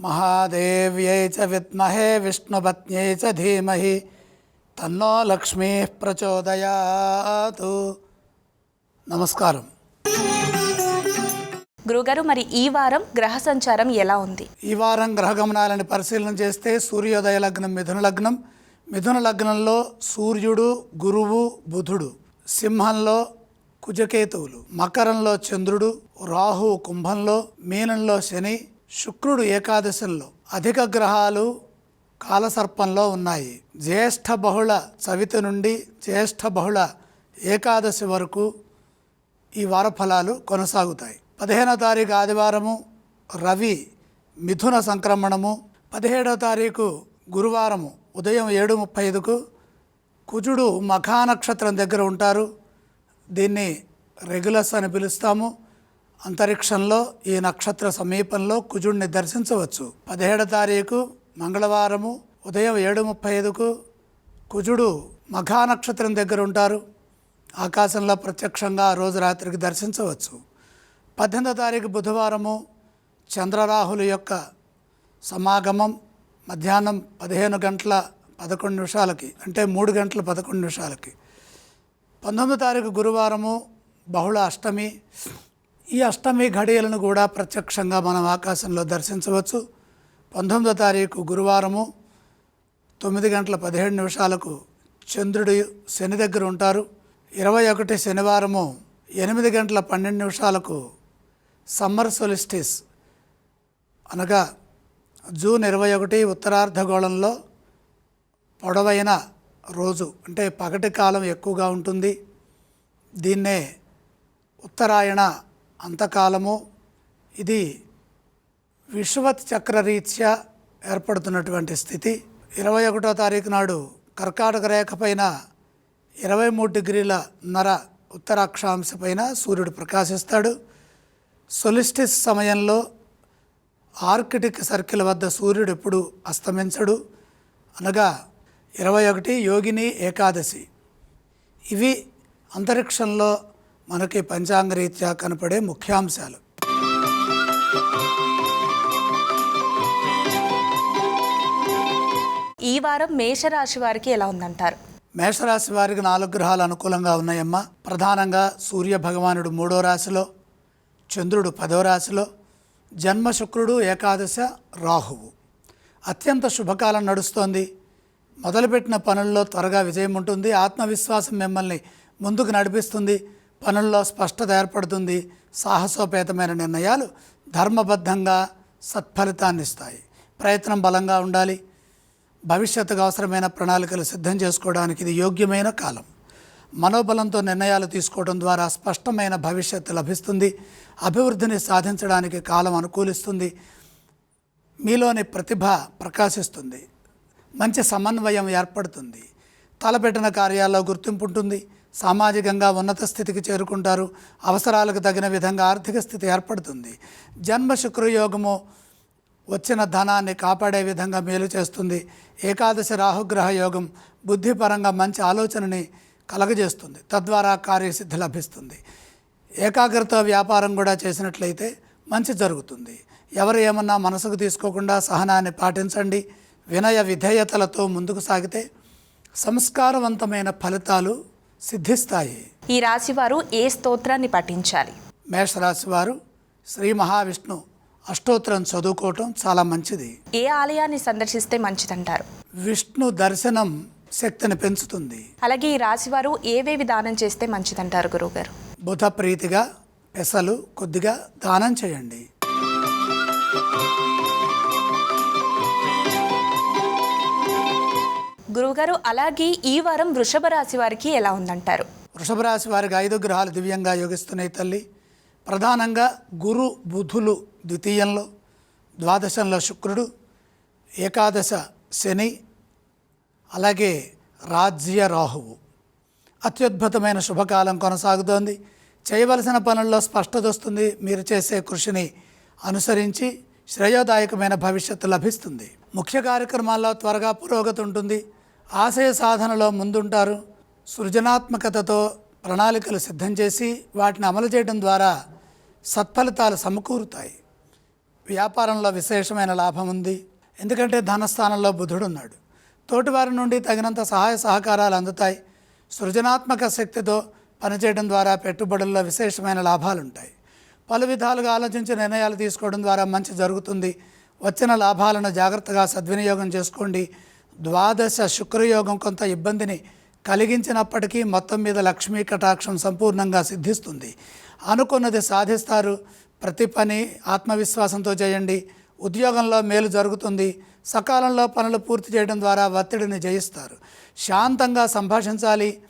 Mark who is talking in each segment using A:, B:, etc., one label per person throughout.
A: మహాదేవ్యై చ విద్మహే విష్ణుపత్న్యై చ ధీమహి. తన్నో లక్ష్మీ ప్రచోదయాతు. నమస్కారం.
B: గురుగారు మరి ఈ వారం గ్రహ సంచారం ఎలా ఉంది?
A: ఈ వారం గ్రహగమనాలని పరిశీలన చేస్తే సూర్యోదయ లగ్నం మిథున లగ్నం. మిథున లగ్నంలో సూర్యుడు గురువు బుధుడు. సింహంలో కుజకేతువులు. మకరంలో చంద్రుడు రాహు కుంభంలో మీనంలో శని శుక్రుడు ఏకాదశంలో అధిక గ్రహాలు కాలసర్పంలో ఉన్నాయి. జ్యేష్ఠ బహుళ చవితి నుండి జ్యేష్ఠ బహుళ ఏకాదశి వరకు ఈ వార ఫలాలు కొనసాగుతాయి. పదిహేనో తారీఖు ఆదివారము రవి మిథున సంక్రమణము. పదిహేడో తారీఖు గురువారము ఉదయం ఏడు ముప్పై ఐదుకు కుజుడు మఖానక్షత్రం దగ్గర ఉంటారు. దీన్ని రెగ్యులస్ అని పిలుస్తాము. అంతరిక్షంలో ఈ నక్షత్ర సమీపంలో కుజుడిని దర్శించవచ్చు. పదిహేడో తారీఖు మంగళవారము ఉదయం ఏడు ముప్పై ఐదుకు కుజుడు మఘా నక్షత్రం దగ్గర ఉంటారు. ఆకాశంలో ప్రత్యక్షంగా రోజు రాత్రికి దర్శించవచ్చు. పద్దెనిమిదో తారీఖు బుధవారము చంద్రరాహుల యొక్క సమాగమం మధ్యాహ్నం పదిహేను గంటల పదకొండు నిమిషాలకి అంటే మూడు గంటల పదకొండు నిమిషాలకి. పంతొమ్మిదో తారీఖు గురువారము బహుళ అష్టమి ఈ అష్టమి ఘడియలను కూడా ప్రత్యక్షంగా మనం ఆకాశంలో దర్శించవచ్చు. పంతొమ్మిదో తారీఖు గురువారము తొమ్మిది గంటల పదిహేడు నిమిషాలకు చంద్రుడు శని దగ్గర ఉంటారు. ఇరవై ఒకటి శనివారము ఎనిమిది గంటల పన్నెండు నిమిషాలకు సమ్మర్ సొలిస్టిస్ అనగా జూన్ ఇరవై ఒకటి ఉత్తరార్ధగోళంలో పొడవైన రోజు అంటే పగటి కాలం ఎక్కువగా ఉంటుంది. దీన్నే ఉత్తరాయణ అంతకాలము ఇది విశ్వత్ చక్రరీత్యా ఏర్పడుతున్నటువంటి స్థితి. ఇరవై ఒకటో తారీఖు నాడు కర్కాటక రేఖ పైన ఇరవై మూడు డిగ్రీల నర ఉత్తరాక్షాంశ పైన సూర్యుడు ప్రకాశిస్తాడు. సొలిస్టిస్ సమయంలో ఆర్కిటిక్ సర్కిల్ వద్ద సూర్యుడు ఎప్పుడు అస్తమించడు. అనగా ఇరవై ఒకటి యోగిని ఏకాదశి. ఇవి అంతరిక్షంలో మనకి పంచాంగరీత్యా కనపడే ముఖ్యాంశాలు.
B: ఈ వారం మేషరాశి వారికి ఎలా ఉందంటారు?
A: మేషరాశి వారికి నాలుగు గ్రహాలు అనుకూలంగా ఉన్నాయమ్మా. ప్రధానంగా సూర్య భగవానుడు మూడో రాశిలో చంద్రుడు పదో రాశిలో జన్మ శుక్రుడు ఏకాదశ రాహువు. అత్యంత శుభకాలం నడుస్తోంది. మొదలుపెట్టిన పనుల్లో త్వరగా విజయం ఉంటుంది. ఆత్మవిశ్వాసం మిమ్మల్ని ముందుకు నడిపిస్తుంది. పనుల్లో స్పష్టత ఏర్పడుతుంది. సాహసోపేతమైన నిర్ణయాలు ధర్మబద్ధంగా సత్ఫలితాన్ని ఇస్తాయి. ప్రయత్నం బలంగా ఉండాలి. భవిష్యత్తుకు అవసరమైన ప్రణాళికలు సిద్ధం చేసుకోవడానికి ఇది యోగ్యమైన కాలం. మనోబలంతో నిర్ణయాలు తీసుకోవడం ద్వారా స్పష్టమైన భవిష్యత్తు లభిస్తుంది. అభివృద్ధిని సాధించడానికి కాలం అనుకూలిస్తుంది. మీలోని ప్రతిభ ప్రకాశిస్తుంది. మంచి సమన్వయం ఏర్పడుతుంది. తలపెట్టిన కార్యాల్లో గుర్తింపు ఉంటుంది. సామాజికంగా ఉన్నత స్థితికి చేరుకుంటారు. అవసరాలకు తగిన విధంగా ఆర్థిక స్థితి ఏర్పడుతుంది. జన్మ శుక్రయోగము వచ్చిన ధనాన్ని కాపాడే విధంగా మేలు చేస్తుంది. ఏకాదశి రాహుగ్రహ యోగం బుద్ధిపరంగా మంచి ఆలోచనని కలగజేస్తుంది. తద్వారా కార్యసిద్ధి లభిస్తుంది. ఏకాగ్రత వ్యాపారం కూడా చేసినట్లయితే మంచి జరుగుతుంది. ఎవరు ఏమన్నా మనసుకు తీసుకోకుండా సహనాన్ని పాటించండి. వినయ విధేయతలతో ముందుకు సాగితే సంస్కారవంతమైన ఫలితాలు సిద్ధిస్తాయి.
B: ఈ రాశి వారు ఏ స్తోత్రాన్ని పఠించాలి?
A: మేషరాశి వారు శ్రీ మహావిష్ణు అష్టోత్తరం చదువుకోవటం చాలా మంచిది.
B: ఏ ఆలయాన్ని సందర్శిస్తే మంచిదంటారు?
A: విష్ణు దర్శనం శక్తిని పెంచుతుంది.
B: అలాగే ఈ రాశి వారు ఏవేవి దానం చేస్తే మంచిదంటారు గురువుగారు?
A: బుధ ప్రీతిగా పెసలు కొద్దిగా దానం చేయండి.
B: గురువుగారు అలాగే ఈ వారం వృషభ రాశి వారికి ఎలా ఉందంటారు?
A: వృషభ రాశి వారికి ఐదు గ్రహాలు దివ్యంగా యోగిస్తున్నాయి తల్లి. ప్రధానంగా గురు బుధులు ద్వితీయంలో ద్వాదశంలో శుక్రుడు ఏకాదశ శని అలాగే రాజ్య రాహువు. అత్యద్భుతమైన శుభకాలం కొనసాగుతోంది. చేయవలసిన పనుల్లో స్పష్టత వస్తుంది. మీరు చేసే కృషిని అనుసరించి శ్రేయోదాయకమైన భవిష్యత్తు లభిస్తుంది. ముఖ్య కార్యక్రమాల్లో త్వరగా పురోగతి ఉంటుంది. ఆశయ సాధనలో ముందుంటారు. సృజనాత్మకతతో ప్రణాళికలు సిద్ధం చేసి వాటిని అమలు చేయడం ద్వారా సత్ఫలితాలు సమకూరుతాయి. వ్యాపారంలో విశేషమైన లాభం ఉంది. ఎందుకంటే ధనస్థానంలో బుధుడు ఉన్నాడు తోటివారి నుండి తగినంత సహాయ సహకారాలు అందుతాయి. సృజనాత్మక శక్తితో పనిచేయడం ద్వారా పెట్టుబడుల్లో విశేషమైన లాభాలు ఉంటాయి పలు విధాలుగా ఆలోచించి నిర్ణయాలు తీసుకోవడం ద్వారా మంచి జరుగుతుంది. వచ్చిన లాభాలను జాగ్రత్తగా సద్వినియోగం చేసుకోండి. ద్వాదశ శుక్రయోగం కొంత ఇబ్బందిని కలిగించినప్పటికీ మొత్తం మీద లక్ష్మీ కటాక్షం సంపూర్ణంగా సిద్ధిస్తుంది. అనుకున్నది సాధిస్తారు. ప్రతి పని ఆత్మవిశ్వాసంతో చేయండి. ఉద్యోగంలో మేలు జరుగుతుంది. సకాలంలో పనులు పూర్తి చేయడం ద్వారా ఒత్తిడిని జయిస్తారు. శాంతంగా సంభాషించాలి.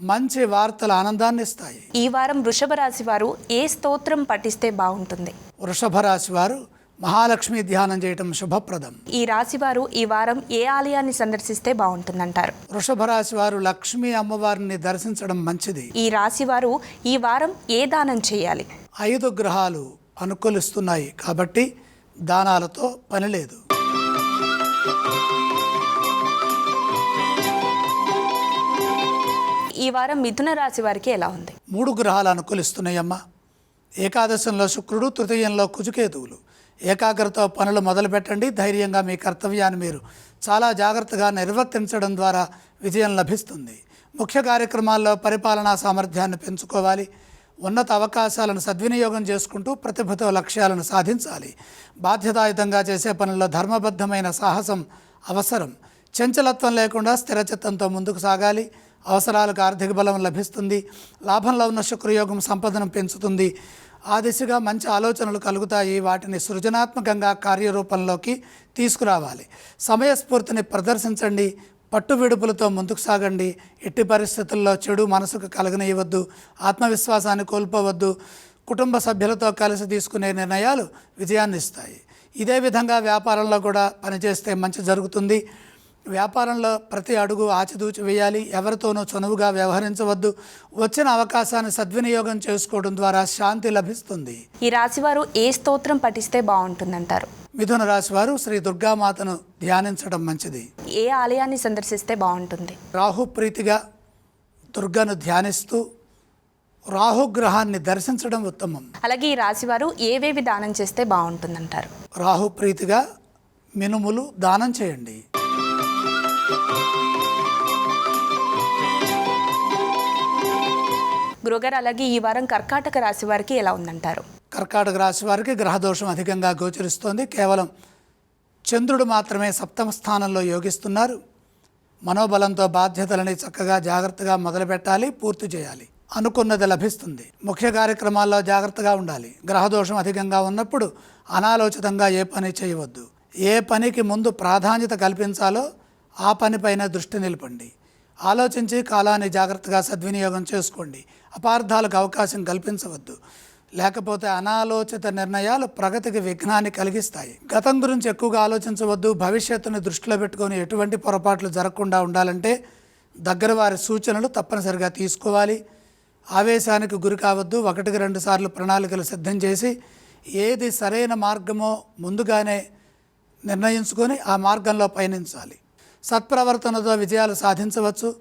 A: మంచి వార్తలు ఆనందాన్ని ఇస్తాయి.
B: ఈ వారం వృషభ రాశి వారు ఏ స్తోత్రం పఠిస్తే బాగుంటుంది?
A: వృషభ రాశి వారు మహాలక్ష్మి ధ్యానం చేయటం శుభప్రదం.
B: ఈ రాశి వారు ఈ వారం ఏ ఆలయాన్ని సందర్శిస్తే బాగుంటుందంటారు?
A: వృషభ రాశి వారు లక్ష్మీ అమ్మవారిని దర్శించడం మంచిది.
B: ఈ రాశి వారు ఈ వారం ఏ దానం చేయాలి?
A: ఐదు గ్రహాలు అనుకూలిస్తున్నాయి కాబట్టి దానాలతో పని లేదు.
B: ఈ వారం మిథున రాశి వారికి ఎలా ఉంది?
A: మూడు గ్రహాలు అనుకూలిస్తున్నాయమ్మా. ఏకాదశంలో శుక్రుడు తృతీయంలో కుజుకేతువులు. ఏకాగ్రత పనులు మొదలు పెట్టండి ధైర్యంగా మీ కర్తవ్యాన్ని మీరు చాలా జాగ్రత్తగా నిర్వర్తించడం ద్వారా విజయం లభిస్తుంది. ముఖ్య కార్యక్రమాల్లో పరిపాలనా సామర్థ్యాన్ని పెంచుకోవాలి. ఉన్నత అవకాశాలను సద్వినియోగం చేసుకుంటూ ప్రతిభతో లక్ష్యాలను సాధించాలి. బాధ్యతాయుతంగా చేసే పనుల్లో ధర్మబద్ధమైన సాహసం అవసరం. చంచలత్వం లేకుండా స్థిరచిత్తంతో ముందుకు సాగాలి. అవసరాలకు ఆర్థిక బలం లభిస్తుంది. లాభంలో ఉన్న శుక్రయోగం సంపదను పెంచుతుంది. ఆ దిశగా మంచి ఆలోచనలు కలుగుతాయి. వాటిని సృజనాత్మకంగా కార్యరూపంలోకి తీసుకురావాలి. సమయస్ఫూర్తిని ప్రదర్శించండి. పట్టు విడుపులతో ముందుకు సాగండి. ఎట్టి పరిస్థితుల్లో చెడు మనసుకు కలగనియవద్దు. ఆత్మవిశ్వాసాన్ని కోల్పోవద్దు. కుటుంబ సభ్యులతో కలిసి తీసుకునే నిర్ణయాలు విజయాన్ని ఇస్తాయి ఇదే విధంగా వ్యాపారంలో కూడా పనిచేస్తే మంచి జరుగుతుంది. వ్యాపారంలో ప్రతి అడుగు ఆచితూచి వేయాలి. ఎవరితోనూ చనువుగా వ్యవహరించవద్దు. వచ్చిన అవకాశాన్ని సద్వినియోగం చేసుకోవడం ద్వారా శాంతి లభిస్తుంది.
B: ఈ రాశి వారు ఏ స్తోత్రం పఠిస్తే బాగుంటుందంటారు?
A: మిథున రాశి వారు శ్రీ దుర్గామాతను ధ్యానించడం మంచిది.
B: ఏ ఆలయాన్ని సందర్శిస్తే బాగుంటుంది?
A: రాహు ప్రీతిగా దుర్గను ధ్యానిస్తూ రాహుగ్రహాన్ని దర్శించడం ఉత్తమం.
B: అలాగే ఈ రాశి వారు ఏవేవి దానం చేస్తే బాగుంటుందంటారు?
A: రాహు ప్రీతిగా మినుములు దానం చేయండి.
B: గురుగారు అలాగే ఈ వారం కర్కాటక రాశి వారికి ఎలా ఉందంటారు?
A: కర్కాటక రాశి వారికి గ్రహదోషం అధికంగా గోచరిస్తోంది. కేవలం చంద్రుడు మాత్రమే సప్తమ స్థానంలో యోగిస్తున్నారు. మనోబలంతో బాధ్యతలని చక్కగా జాగ్రత్తగా మొదలుపెట్టాలి పూర్తి చేయాలి. అనుకున్నది లభిస్తుంది. ముఖ్య కార్యక్రమాల్లో జాగ్రత్తగా ఉండాలి. గ్రహదోషం అధికంగా ఉన్నప్పుడు అనాలోచితంగా ఏ పని చేయవద్దు. ఏ పనికి ముందు ప్రాధాన్యత కల్పించాలో ఆ పనిపైన దృష్టి నిలపండి. ఆలోచించి కాలాన్ని జాగ్రత్తగా సద్వినియోగం చేసుకోండి. అపార్థాలకు అవకాశం కల్పించవద్దు. లేకపోతే అనాలోచిత నిర్ణయాలు ప్రగతికి విఘ్నాన్ని కలిగిస్తాయి. గతం గురించి ఎక్కువగా ఆలోచించవద్దు. భవిష్యత్తును దృష్టిలో పెట్టుకొని ఎటువంటి పొరపాట్లు జరగకుండా ఉండాలంటే దగ్గర వారి సూచనలు తప్పనిసరిగా తీసుకోవాలి. ఆవేశానికి గురి కావద్దు. ఒకటికి రెండు సార్లు ప్రణాళికలు సిద్ధం చేసి ఏది సరైన మార్గమో ముందుగానే నిర్ణయించుకొని ఆ మార్గంలో పయనించాలి. సత్ప్రవర్తనతో విజయాలు సాధించవచ్చు.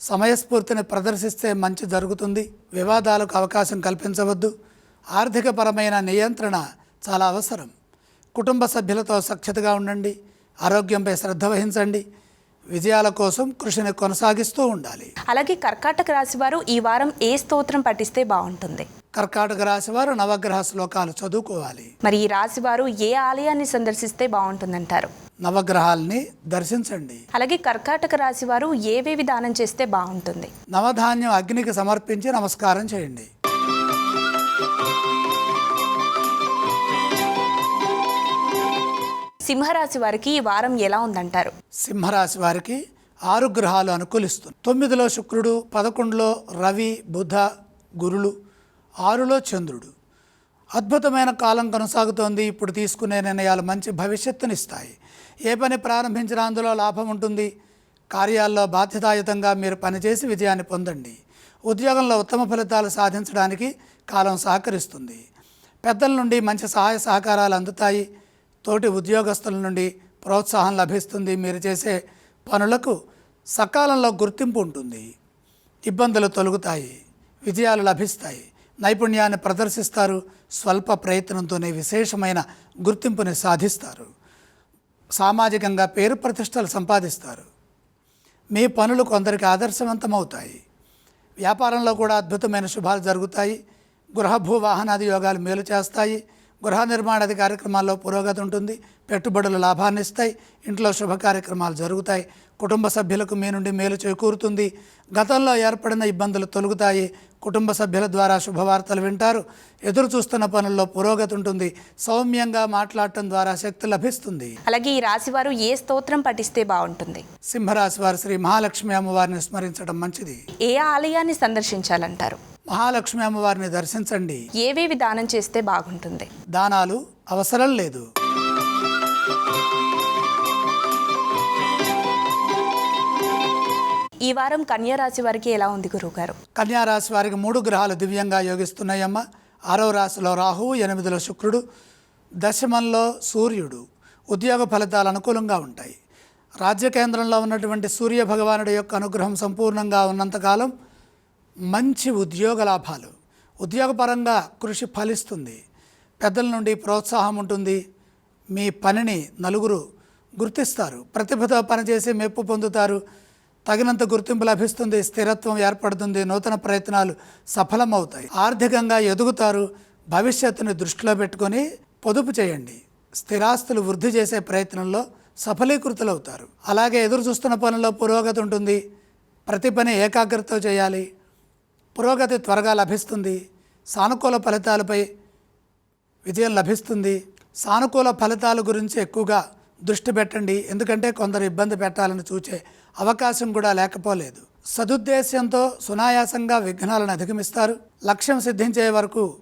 A: సమయస్ఫూర్తిని ప్రదర్శిస్తే మంచి జరుగుతుంది. వివాదాలకు అవకాశం కల్పించవద్దు. ఆర్థికపరమైన నియంత్రణ చాలా అవసరం. కుటుంబ సభ్యులతో సఖ్యతగా ఉండండి. ఆరోగ్యంపై శ్రద్ధ వహించండి. విజయాల కోసం కృషిని కొనసాగిస్తూ ఉండాలి.
B: అలాగే కర్కాటక రాశి వారు ఈ వారం ఏ స్తోత్రం పఠిస్తే బాగుంటుంది?
A: కర్కాటక రాశి వారు నవగ్రహ శ్లోకాలు చదువుకోవాలి.
B: మరి ఈ రాశి వారు ఏ ఆలయాన్ని సందర్శిస్తే బాగుంటుందంటారు?
A: నవగ్రహాల్ని దర్శించండి.
B: అలాగే కర్కాటక రాశి వారు ఏవేవి దానం చేస్తే బాగుంటుంది?
A: నవధాన్యం అగ్నికి సమర్పించి నమస్కారం చేయండి.
B: సింహరాశి వారికి ఈ వారం ఎలా ఉందంటారు?
A: సింహరాశి వారికి ఆరు గ్రహాలు అనుకూలిస్తుంది. తొమ్మిదిలో శుక్రుడు పదకొండులో రవి బుధ గురులు ఆరులో చంద్రుడు. అద్భుతమైన కాలం కొనసాగుతోంది. ఇప్పుడు తీసుకునే నిర్ణయాలు మంచి భవిష్యత్తునిస్తాయి. ఏ పని ప్రారంభించినా అందులో లాభం ఉంటుంది. కార్యాల్లో బాధ్యతాయుతంగా మీరు పనిచేసి విజయాన్ని పొందండి. ఉద్యోగంలో ఉత్తమ ఫలితాలు సాధించడానికి కాలం సహకరిస్తుంది. పెద్దల నుండి మంచి సహాయ సహకారాలు అందుతాయి. తోటి ఉద్యోగస్తుల నుండి ప్రోత్సాహం లభిస్తుంది. మీరు చేసే పనులకు సకాలంలో గుర్తింపు ఉంటుంది. ఇబ్బందులు తొలుగుతాయి. విజయాలు లభిస్తాయి. నైపుణ్యాన్ని ప్రదర్శిస్తారు. స్వల్ప ప్రయత్నంతోనే విశేషమైన గుర్తింపుని సాధిస్తారు. సామాజికంగా పేరు ప్రతిష్టలు సంపాదిస్తారు. మీ పనులు కొందరికి ఆదర్శవంతమవుతాయి. వ్యాపారంలో కూడా అద్భుతమైన శుభాలు జరుగుతాయి. గృహభూ వాహనాది యోగాలు మేలు చేస్తాయి. గృహ నిర్మాణాది కార్యక్రమాల్లో పురోగతి ఉంటుంది. పెట్టుబడులు లాభాన్ని ఇస్తాయి. ఇంట్లో శుభ కార్యక్రమాలు జరుగుతాయి. కుటుంబ సభ్యులకు మీ నుండి మేలు చేకూరుతుంది. గతంలో ఏర్పడిన ఇబ్బందులు తొలగుతాయి. కుటుంబ సభ్యుల ద్వారా శుభవార్తలు వింటారు. ఎదురు చూస్తున్న పనుల్లో పురోగతి ఉంటుంది. సౌమ్యంగా మాట్లాడటం ద్వారా శక్తి లభిస్తుంది.
B: అలాగే ఈ రాశి వారు ఏ స్తోత్రం పఠిస్తే బాగుంటుంది?
A: సింహరాశి వారు శ్రీ మహాలక్ష్మి అమ్మవారిని స్మరించడం మంచిది.
B: ఏ ఆలయాన్ని సందర్శించాలంటారు?
A: మహాలక్ష్మి అమ్మవారిని దర్శించండి.
B: ఏవేవి దానం చేస్తే బాగుంటుంది?
A: దానాలు అవసరం లేదు.
B: ఈ వారం కన్యారాశి వారికి ఎలా ఉంది గురువుగారు?
A: గారు కన్యారాశి వారికి మూడు గ్రహాలు దివ్యంగా యోగిస్తున్నాయమ్మ. ఆరో రాశిలో రాహువు ఎనిమిదిలో శుక్రుడు దశమంలో సూర్యుడు. ఉద్యోగ ఫలితాలు అనుకూలంగా ఉంటాయి. రాజ్య కేంద్రంలో ఉన్నటువంటి సూర్య భగవానుడి యొక్క అనుగ్రహం సంపూర్ణంగా ఉన్నంతకాలం మంచి ఉద్యోగ లాభాలు. ఉద్యోగపరంగా కృషి ఫలిస్తుంది. పెద్దల నుండి ప్రోత్సాహం ఉంటుంది. మీ పనిని నలుగురు గుర్తిస్తారు. ప్రతిభతో పనిచేసి మెప్పు పొందుతారు. తగినంత గుర్తింపు లభిస్తుంది స్థిరత్వం ఏర్పడుతుంది నూతన ప్రయత్నాలు సఫలమవుతాయి. ఆర్థికంగా ఎదుగుతారు భవిష్యత్తుని దృష్టిలో పెట్టుకొని పొదుపు చేయండి. స్థిరాస్తులు వృద్ధి చేసే ప్రయత్నంలో సఫలీకృతులవుతారు. అలాగే ఎదురు చూస్తున్న పనుల్లో పురోగతి ఉంటుంది. ప్రతి పని ఏకాగ్రతతో చేయాలి. పురోగతి త్వరగా లభిస్తుంది. సానుకూల ఫలితాలపై విజయం లభిస్తుంది. సానుకూల ఫలితాల గురించి ఎక్కువగా దృష్టి పెట్టండి. ఎందుకంటే కొందరు ఇబ్బంది పెట్టాలని చూచే అవకాశం కూడా లేకపోలేదు. సదుద్దేశ్యంతో సునాయాసంగా విఘ్నాలను అధిగమిస్తారు. లక్ష్యం సిద్ధించే వరకు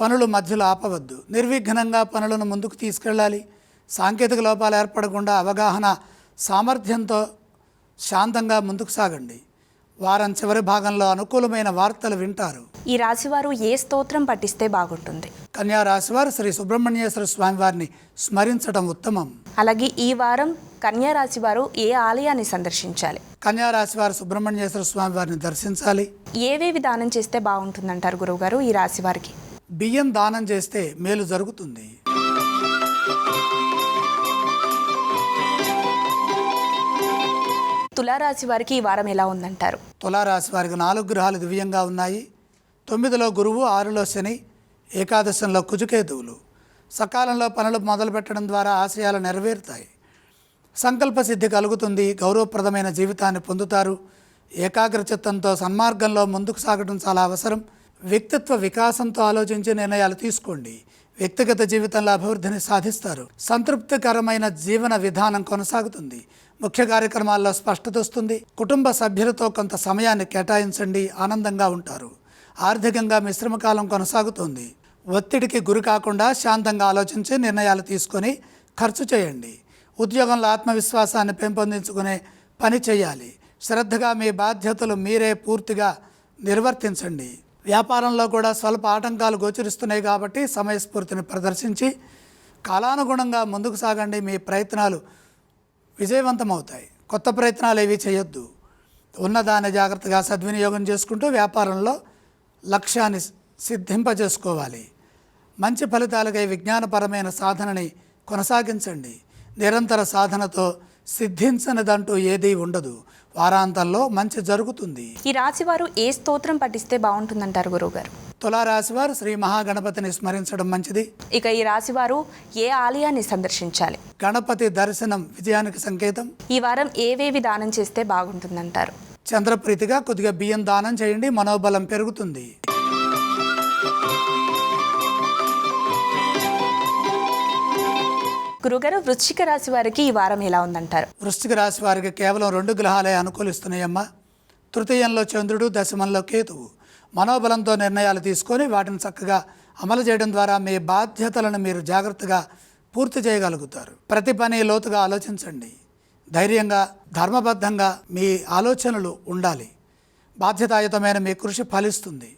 A: పనులు మధ్యలో ఆపవద్దు. నిర్విఘ్నంగా పనులను ముందుకు తీసుకెళ్ళాలి. సాంకేతిక లోపాలు ఏర్పడకుండా అవగాహన సామర్థ్యంతో శాంతంగా ముందుకు సాగండి. వారం చివరి భాగంలో అనుకూలమైన వార్తలు వింటారు.
B: ఈ రాశి వారు ఏ స్తోత్రం పఠిస్తే బాగుంటుంది?
A: కన్యా రాశివారు శ్రీ సుబ్రహ్మణ్యేశ్వర స్వామి వారిని స్మరించడం ఉత్తమం.
B: అలాగే ఈ వారం కన్యా రాశి వారు ఏ ఆలయాన్ని సందర్శించాలి?
A: కన్యా రాశివారు సుబ్రహ్మణ్యేశ్వర స్వామి వారిని దర్శించాలి.
B: ఏవేవి దానం చేస్తే బాగుంటుందంటారు గురువుగారు ఈ రాశి వారికి?
A: బియ్యం దానం చేస్తే మేలు జరుగుతుంది.
B: తులారాశి వారికి ఈ వారం ఎలా ఉందంటారు?
A: తులారాశి వారికి నాలుగు గ్రహాలు దివ్యంగా ఉన్నాయి. తొమ్మిదిలో గురువు ఆరులో శని ఏకాదశంలో కుజుకేతువులు. సకాలంలో పనులు మొదలుపెట్టడం ద్వారా ఆశయాలు నెరవేరుతాయి. సంకల్ప సిద్ధి కలుగుతుంది గౌరవప్రదమైన జీవితాన్ని పొందుతారు. ఏకాగ్రచిత్తంతో సన్మార్గంలో ముందుకు సాగడం చాలా అవసరం. వ్యక్తిత్వ వికాసంతో ఆలోచించి నిర్ణయాలు తీసుకోండి. వ్యక్తిగత జీవితంలో అభివృద్ధిని సాధిస్తారు. సంతృప్తికరమైన జీవన విధానం కొనసాగుతుంది. ముఖ్య కార్యక్రమాల్లో స్పష్టత వస్తుంది. కుటుంబ సభ్యులతో కొంత సమయాన్ని కేటాయించండి ఆనందంగా ఉంటారు. ఆర్థికంగా మిశ్రమ కాలం కొనసాగుతుంది. ఒత్తిడికి గురి కాకుండా శాంతంగా ఆలోచించి నిర్ణయాలు తీసుకొని ఖర్చు చేయండి. ఉద్యోగంలో ఆత్మవిశ్వాసాన్ని పెంపొందించుకునే పని చేయాలి. శ్రద్ధగా మీ బాధ్యతలు మీరే పూర్తిగా నిర్వర్తించండి. వ్యాపారంలో కూడా స్వల్ప ఆటంకాలు గోచరిస్తున్నాయి కాబట్టి సమయస్ఫూర్తిని ప్రదర్శించి కాలానుగుణంగా ముందుకు సాగండి. మీ ప్రయత్నాలు విజయవంతమవుతాయి. కొత్త ప్రయత్నాలు ఏవి చేయొద్దు. ఉన్నదాన్ని జాగ్రత్తగా సద్వినియోగం చేసుకుంటూ వ్యాపారంలో లక్ష్యాన్ని సిద్ధింపజేసుకోవాలి. మంచి ఫలితాలకై విజ్ఞానపరమైన సాధనని కొనసాగించండి. నిరంతర సాధనతో సిద్ధించనిదంటూ ఏదీ ఉండదు. వారాంతంలో మంచి జరుగుతుంది.
B: ఈ రాశి వారు ఏ స్తోత్రం పఠిస్తే బాగుంటుందంటారు గురువుగారు?
A: తులారాశి వారు శ్రీ మహాగణపతిని స్మరించడం మంచిది.
B: ఇక ఈ రాశి వారు ఏ ఆలయాన్ని సందర్శించాలి?
A: గణపతి దర్శనం విజయానికి సంకేతం.
B: ఈ వారం ఏవేవి దానం చేస్తే బాగుంటుందంటారు?
A: చంద్రప్రీతిగా కొద్దిగా బియ్యం దానం చేయండి మనోబలం పెరుగుతుంది.
B: గురుగారు వృశ్చిక రాశి వారికి ఈ వారం ఎలా ఉందంటారు?
A: వృశ్చిక రాశి వారికి కేవలం రెండు గ్రహాలే అనుకూలిస్తున్నాయమ్మా. తృతీయంలో చంద్రుడు దశమంలో కేతువు. మనోబలంతో నిర్ణయాలు తీసుకొని వాటిని చక్కగా అమలు చేయడం ద్వారా మీ బాధ్యతలను మీరు జాగ్రత్తగా పూర్తి చేయగలుగుతారు. ప్రతి పని లోతుగా ఆలోచించండి. ధైర్యంగా ధర్మబద్ధంగా మీ ఆలోచనలు ఉండాలి. బాధ్యతాయుతమైన మీ కృషి ఫలిస్తుంది.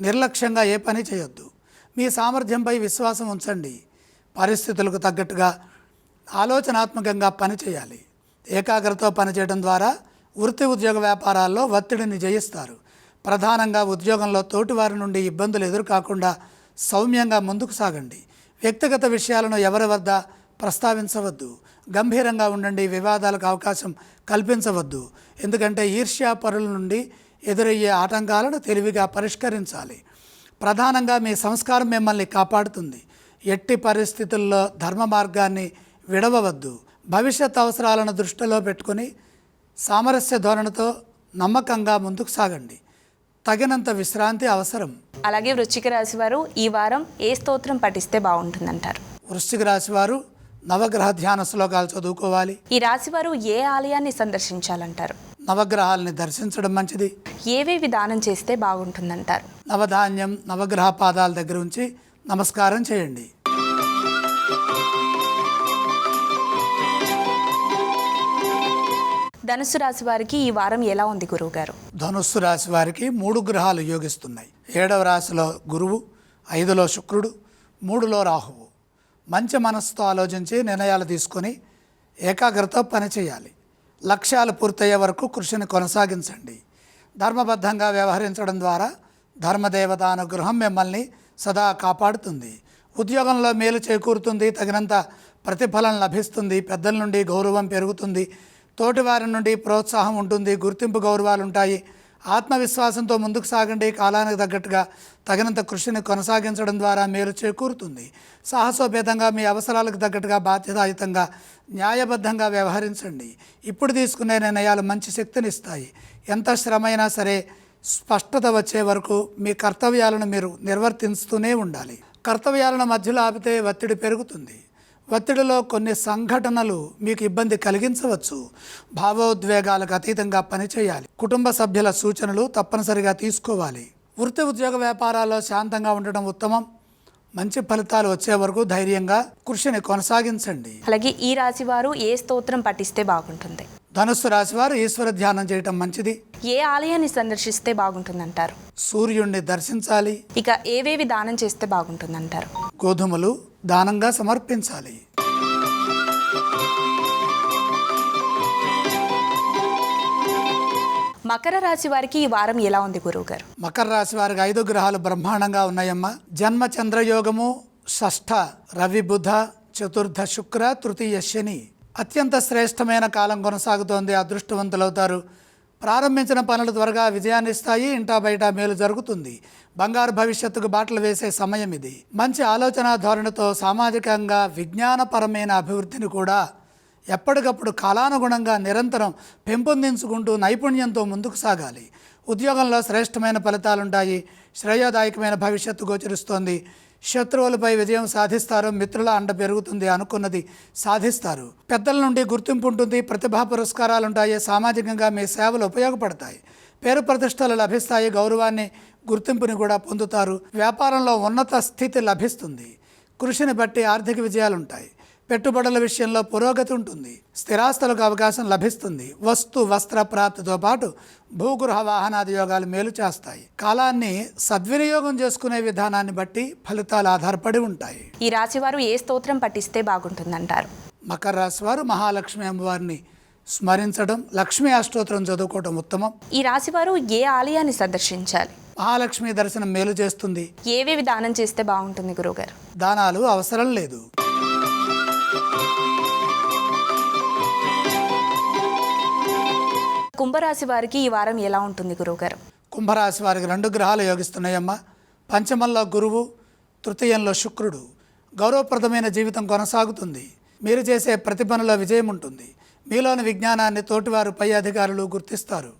A: నిర్లక్ష్యంగా ఏ పని చేయొద్దు. మీ సామర్థ్యంపై విశ్వాసం ఉంచండి. పరిస్థితులకు తగ్గట్టుగా ఆలోచనాత్మకంగా పని చేయాలి. ఏకాగ్రతతో పనిచేయడం ద్వారా వృత్తి ఉద్యోగ వ్యాపారాల్లో ఒత్తిడిని జయిస్తారు. ప్రధానంగా ఉద్యోగంలో తోటివారి నుండి ఇబ్బందులు ఎదురుకాకుండా సౌమ్యంగా ముందుకు సాగండి. వ్యక్తిగత విషయాలను ఎవరి వద్ద ప్రస్తావించవద్దు. గంభీరంగా ఉండండి వివాదాలకు అవకాశం కల్పించవద్దు. ఎందుకంటే ఈర్ష్యాపరుల నుండి ఎదురయ్యే ఆటంకాలను తెలివిగా పరిష్కరించాలి. ప్రధానంగా మీ సంస్కారం మిమ్మల్ని కాపాడుతుంది. ఎట్టి పరిస్థితుల్లో ధర్మ మార్గాన్ని విడవవద్దు. భవిష్యత్ అవసరాలను దృష్టిలో పెట్టుకొని సామరస్య ధోరణితో నమ్మకంగా ముందుకు సాగండి. తగినంత విశ్రాంతి అవసరం.
B: అలాగే వృశ్చిక రాశి వారు ఈ వారం ఏ స్తోత్రం పఠిస్తే బాగుంటుందంటారు?
A: వృశ్చిక రాశి వారు నవగ్రహ ధ్యాన శ్లోకాలు చదువుకోవాలి.
B: ఈ రాశి వారు ఏ ఆలయాన్ని సందర్శించాలంటారు?
A: నవగ్రహాలని దర్శించడం మంచిది.
B: ఏవేవి దానం చేస్తే బాగుంటుందంటారు?
A: నవధాన్యం నవగ్రహ పాదాల దగ్గర ఉంచి నమస్కారం చేయండి.
B: ధనుసు రాశి వారికి ఈ వారం ఎలా ఉంది గురువుగారు?
A: ధనుస్సు రాశి వారికి మూడు గ్రహాలు యోగిస్తున్నాయి. ఏడవ రాశిలో గురువు ఐదులో శుక్రుడు మూడులో రాహువు. మంచి మనస్సుతో ఆలోచించి నిర్ణయాలు తీసుకొని ఏకాగ్రత పనిచేయాలి లక్ష్యాలు పూర్తయ్యే వరకు కృషిని కొనసాగించండి. ధర్మబద్ధంగా వ్యవహరించడం ద్వారా ధర్మదేవత అనుగ్రహం మిమ్మల్ని సదా కాపాడుతుంది. ఉద్యోగంలో మేలు చేకూరుతుంది తగినంత ప్రతిఫలం లభిస్తుంది పెద్దల నుండి గౌరవం పెరుగుతుంది తోటివారి నుండి ప్రోత్సాహం ఉంటుంది గుర్తింపు గౌరవాలు ఉంటాయి. ఆత్మవిశ్వాసంతో ముందుకు సాగండి కాలానికి తగ్గట్టుగా తగినంత కృషిని కొనసాగించడం ద్వారా మేలు చేకూరుతుంది. సాహసోపేతంగా మీ అవసరాలకు తగ్గట్టుగా బాధ్యతాయుతంగా న్యాయబద్ధంగా వ్యవహరించండి. ఇప్పుడు తీసుకునే నిర్ణయాలు మంచి శక్తినిస్తాయి. ఎంత శ్రమైనా సరే స్పష్టత వచ్చే వరకు మీ కర్తవ్యాలను మీరు నిర్వర్తిస్తూనే ఉండాలి. కర్తవ్యాలను మధ్యలో ఆపితే ఒత్తిడి పెరుగుతుంది. ఒత్తిడిలో కొన్ని సంఘటనలు మీకు ఇబ్బంది కలిగించవచ్చు. భావోద్వేగాలకు అతీతంగా పనిచేయాలి. కుటుంబ సభ్యుల సూచనలు తప్పనిసరిగా తీసుకోవాలి. వృత్తి ఉద్యోగ వ్యాపారాల్లో శాంతంగా ఉండడం ఉత్తమం. మంచి ఫలితాలు వచ్చే వరకు ధైర్యంగా కృషిని కొనసాగించండి.
B: అలాగే ఈ రాశి వారు ఏ స్తోత్రం పఠిస్తే బాగుంటుంది?
A: ధనుస్సు రాశి వారు ఈశ్వర ధ్యానం చేయటం మంచిది.
B: ఏ ఆలయాన్ని సందర్శిస్తే బాగుంటుందంటారు?
A: సూర్యుణ్ణి దర్శించాలి.
B: ఇక ఏవేవి దానం చేస్తే బాగుంటుందంటారు?
A: గోధుమలు దానంగా సమర్పించాలి.
B: మకర రాశి వారికి ఈ వారం ఎలా ఉంది గురువుగారు?
A: మకర రాశి వారికి ఐదు గ్రహాలు బ్రహ్మాండంగా ఉన్నాయమ్మా. జన్మ చంద్రయోగము షష్ఠ రవి బుధ చతుర్థ శుక్ర తృతీయ శని. అత్యంత శ్రేష్టమైన కాలం కొనసాగుతోంది అదృష్టవంతులవుతారు. ప్రారంభించిన పనులు త్వరగా విజయాన్ని ఇస్తాయి ఇంటా బయట మేలు జరుగుతుంది. బంగారు భవిష్యత్తుకు బాటలు వేసే సమయం ఇది. మంచి ఆలోచన ధోరణితో సామాజికంగా విజ్ఞానపరమైన అభివృద్ధిని కూడా ఎప్పటికప్పుడు కాలానుగుణంగా నిరంతరం పెంపొందించుకుంటూ నైపుణ్యంతో ముందుకు సాగాలి. ఉద్యోగంలో శ్రేష్టమైన ఫలితాలుంటాయి. శ్రేయోదాయకమైన భవిష్యత్తు గోచరిస్తోంది. శత్రువులపై విజయం సాధిస్తారు మిత్రుల అండ పెరుగుతుంది అనుకున్నది సాధిస్తారు. పెద్దల నుండి గుర్తింపు ఉంటుంది ప్రతిభా పురస్కారాలు ఉంటాయి సామాజికంగా మీ సేవలు ఉపయోగపడతాయి. పేరు ప్రతిష్టలు లభిస్తాయి గౌరవాన్ని గుర్తింపుని కూడా పొందుతారు. వ్యాపారంలో ఉన్నత స్థితి లభిస్తుంది. కృషిని బట్టి ఆర్థిక విజయాలు ఉంటాయి పెట్టుబడుల విషయంలో పురోగతి ఉంటుంది. స్థిరాస్తులకు అవకాశం లభిస్తుంది. వస్తు వస్త్ర ప్రాప్తితో పాటు భూగృహ వాహనాది యోగాలు మేలు చేస్తాయి. కాలాన్ని సద్వినియోగం చేసుకునే విధానాన్ని బట్టి ఫలితాలు ఆధారపడి ఉంటాయి.
B: ఈ రాశి వారు ఏ స్తోత్రం పఠిస్తే బాగుంటుందంటారు?
A: మకర రాశి వారు మహాలక్ష్మి అమ్మవారిని స్మరించడం లక్ష్మీ అష్టోత్తరం చదువుకోవడం ఉత్తమం.
B: ఈ రాశి వారు ఏ ఆలయాన్ని సందర్శించాలి?
A: మహాలక్ష్మి దర్శనం మేలు చేస్తుంది.
B: ఏవేవి దానం చేస్తే బాగుంటుంది గురువుగారు?
A: దానాలు అవసరం లేదు.
B: కుంభరాశి వారికి ఈ వారం ఎలా ఉంటుంది గురువుగారు?
A: కుంభరాశి వారికి రెండు గ్రహాలు యోగిస్తున్నాయమ్మా. పంచమంలో గురువు తృతీయంలో శుక్రుడు. గౌరవప్రదమైన జీవితం కొనసాగుతుంది. మీరు చేసే ప్రతి పనిలో విజయం ఉంటుంది. మీలోని విజ్ఞానాన్ని తోటివారు పై అధికారులు గుర్తిస్తారు.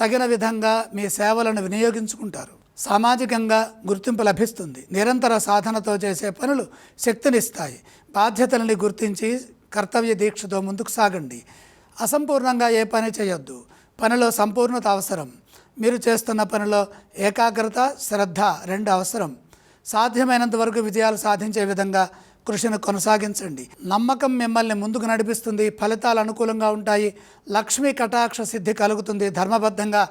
A: తగిన విధంగా మీ సేవలను వినియోగించుకుంటారు. సామాజికంగా గుర్తింపు లభిస్తుంది. నిరంతర సాధనతో చేసే పనులు శక్తినిస్తాయి. బాధ్యతలని గుర్తించి కర్తవ్య దీక్షతో ముందుకు సాగండి. అసంపూర్ణంగా ఏ పని చేయొద్దు. పనిలో సంపూర్ణత అవసరం. మీరు చేస్తున్న పనిలో ఏకాగ్రత శ్రద్ధ రెండు అవసరం. సాధ్యమైనంత వరకు విజయాలు సాధించే విధంగా కృషిని కొనసాగించండి. నమ్మకం మిమ్మల్ని ముందుకు నడిపిస్తుంది. ఫలితాలు అనుకూలంగా ఉంటాయి. లక్ష్మీ కటాక్ష సిద్ధి కలుగుతుంది. ధర్మబద్ధంగా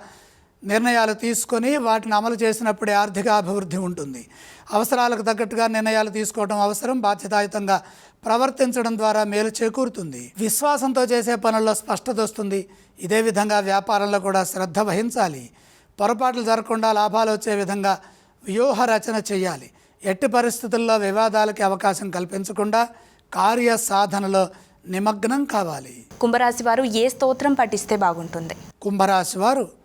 A: నిర్ణయాలు తీసుకొని వాటిని అమలు చేసినప్పుడే ఆర్థిక అభివృద్ధి ఉంటుంది. అవసరాలకు తగ్గట్టుగా నిర్ణయాలు తీసుకోవడం అవసరం బాధ్యతాయుతంగా ప్రవర్తించడం ద్వారా మేలు చేకూరుతుంది. విశ్వాసంతో చేసే పనుల్లో స్పష్టత వస్తుంది. ఇదే విధంగా వ్యాపారంలో కూడా శ్రద్ధ వహించాలి. పొరపాట్లు జరగకుండా లాభాలు వచ్చే విధంగా వ్యూహ రచన చేయాలి. ఎట్టి పరిస్థితుల్లో వివాదాలకి అవకాశం కల్పించకుండా కార్య సాధనలో నిమగ్నం కావాలి.
B: కుంభరాశి వారు ఏ స్తోత్రం పఠిస్తే బాగుంటుంది?
A: కుంభరాశి వారు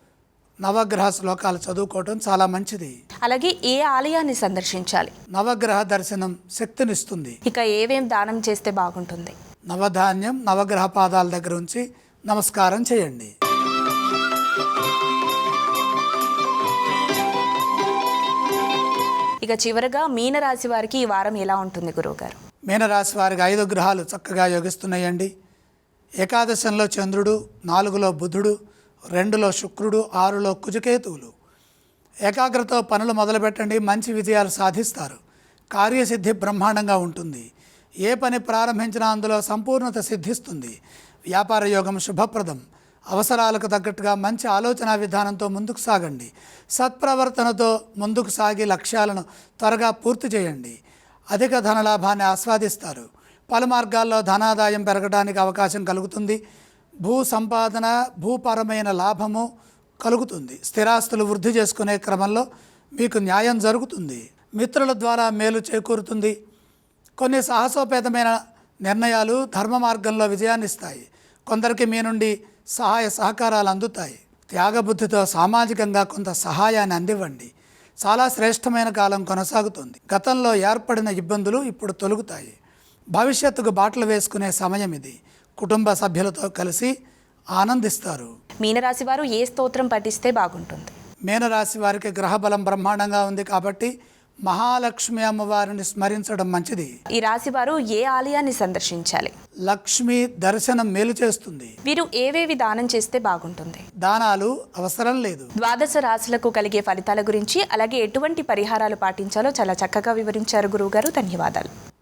A: నవగ్రహ శ్లోకాలు చదువుకోవటం చాలా మంచిది.
B: అలాగే ఏ ఆలయాన్ని సందర్శించాలి?
A: నవగ్రహ దర్శనం శక్తినిస్తుంది.
B: ఇక ఏవేం దానం చేస్తే బాగుంటుంది?
A: నవధాన్యం నవగ్రహ పాదాల దగ్గర ఉంచి నమస్కారం చేయండి.
B: ఇక చివరగా మీనరాశి వారికి ఈ వారం ఎలా ఉంటుంది గురువుగారు?
A: మీనరాశి వారికి ఐదు గ్రహాలు చక్కగా యోగిస్తున్నాయండి. ఏకాదశంలో చంద్రుడు నాలుగులో బుధుడు రెండులో శుక్రుడు ఆరులో కుజకేతువులు. ఏకాగ్రతతో పనులు మొదలుపెట్టండి మంచి విజయాలు సాధిస్తారు. కార్యసిద్ధి బ్రహ్మాండంగా ఉంటుంది. ఏ పని ప్రారంభించినా అందులో సంపూర్ణత సిద్ధిస్తుంది. వ్యాపార యోగం శుభప్రదం. అవసరాలకు తగ్గట్టుగా మంచి ఆలోచన విధానంతో ముందుకు సాగండి. సత్ప్రవర్తనతో ముందుకు సాగి లక్ష్యాలను త్వరగా పూర్తి చేయండి. అధిక ధనలాభాన్ని ఆస్వాదిస్తారు. పలు మార్గాల్లో ధనాదాయం పెరగడానికి అవకాశం కలుగుతుంది. భూ సంపాదన భూపరమైన లాభము కలుగుతుంది. స్థిరాస్తులు వృద్ధి చేసుకునే క్రమంలో మీకు న్యాయం జరుగుతుంది. మిత్రుల ద్వారా మేలు చేకూరుతుంది. కొన్ని సాహసోపేతమైన నిర్ణయాలు ధర్మ మార్గంలో విజయాన్నిస్తాయి కొందరికి మీ నుండి సహాయ సహకారాలు అందుతాయి. త్యాగబుద్ధితో సామాజికంగా కొంత సహాయాన్ని అందివ్వండి. చాలా శ్రేష్టమైన కాలం కొనసాగుతుంది. గతంలో ఏర్పడిన ఇబ్బందులు ఇప్పుడు తొలుగుతాయి. భవిష్యత్తుకు బాటలు వేసుకునే సమయం ఇది. కుటుంబ సభ్యులతో కలిసి ఆనందిస్తారు.
B: మీనరాశి వారు ఏ స్తోత్రం పఠిస్తే బాగుంటుంది?
A: మీనరాశి వారికి గ్రహబలం బ్రహ్మాండంగా ఉంది కాబట్టి మహాలక్ష్మి అమ్మవారిని స్మరించడం మంచిది.
B: ఈ రాశి వారు ఏ ఆలయాన్ని సందర్శించాలి?
A: లక్ష్మి దర్శనం మేలు చేస్తుంది.
B: వీరు ఏవేవి దానం చేస్తే బాగుంటుంది?
A: దానాలు అవసరం లేదు.
B: ద్వాదశ రాశులకు కలిగే ఫలితాల గురించి అలాగే ఎటువంటి పరిహారాలు పాటించాలో చాలా చక్కగా వివరించారు గురువుగారు. ధన్యవాదాలు.